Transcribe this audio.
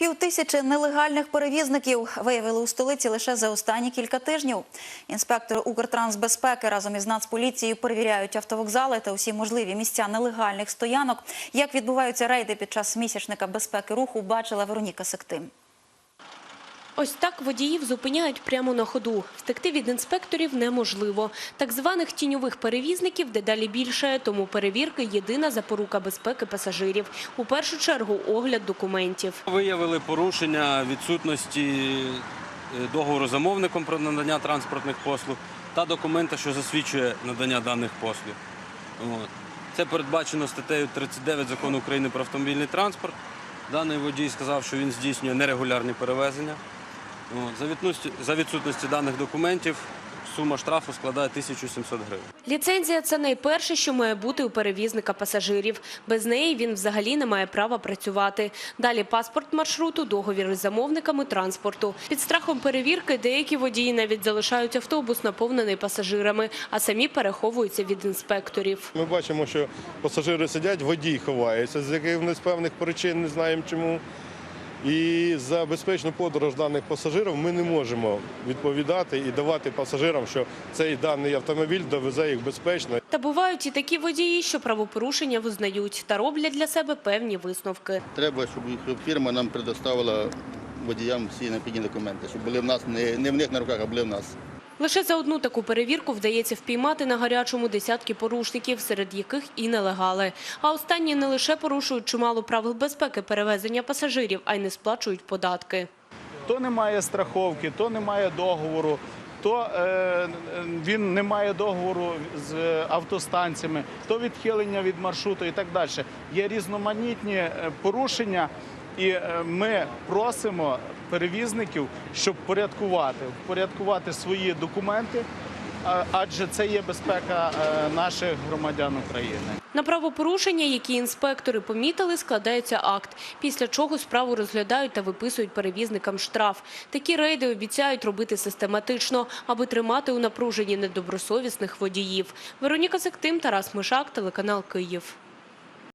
Півтисячі нелегальних перевізників виявили у столиці лише за останні кілька тижнів. Інспектори Укртрансбезпеки разом із Нацполіцією перевіряють автовокзали та усі можливі місця нелегальних стоянок. Як відбуваються рейди під час місячника безпеки руху, бачила Вероніка Сектим. Ось так водіїв зупиняють прямо на ходу. Втекти від інспекторів неможливо. Так званих тіньових перевізників дедалі більше, тому перевірки – єдина запорука безпеки пасажирів. У першу чергу огляд документів. Виявили порушення відсутності е, договору замовником про надання транспортних послуг та документа, що засвідчує надання даних послуг. Це передбачено статтею 39 закону України про автомобільний транспорт. Даний водій сказав, що він здійснює нерегулярні перевезення. За, відсутності, даних документів сума штрафу складає 1700 гривень. Ліцензія – це найперше, що має бути у перевізника пасажирів. Без неї він взагалі не має права працювати. Далі паспорт маршруту, договір із замовниками транспорту. Під страхом перевірки деякі водії навіть залишають автобус наповнений пасажирами, а самі переховуються від інспекторів. Ми бачимо, що пасажири сидять, водій ховається з якихось певних причин, не знаємо чому. І за безпечну подорож даних пасажирів ми не можемо відповідати і давати пасажирам, що цей даний автомобіль довезе їх безпечно. Та бувають і такі водії, що правопорушення визнають та роблять для себе певні висновки. Треба, щоб фірма нам предоставила водіям всі необхідні документи, щоб були в нас не, не в них на руках, а були в нас. Лише за одну таку перевірку вдається впіймати на гарячому десятки порушників, серед яких і нелегали. А останні не лише порушують чимало правил безпеки перевезення пасажирів, а й не сплачують податки. то немає страховки, то немає договору, то е, він не має договору з автостанціями, то відхилення від маршруту і так далі. Є різноманітні е, порушення, і е, ми просимо перевізників, щоб порядкувати, впорядкувати свої документи, адже це є безпека е, наших громадян України. На правопорушення, які інспектори помітили, складається акт, після чого справу розглядають та виписують перевізникам штраф. Такі рейди обіцяють робити систематично, аби тримати у напруженні недобросовісних водіїв. Вероніка Сектим, Тарас Мишак, телеканал Київ.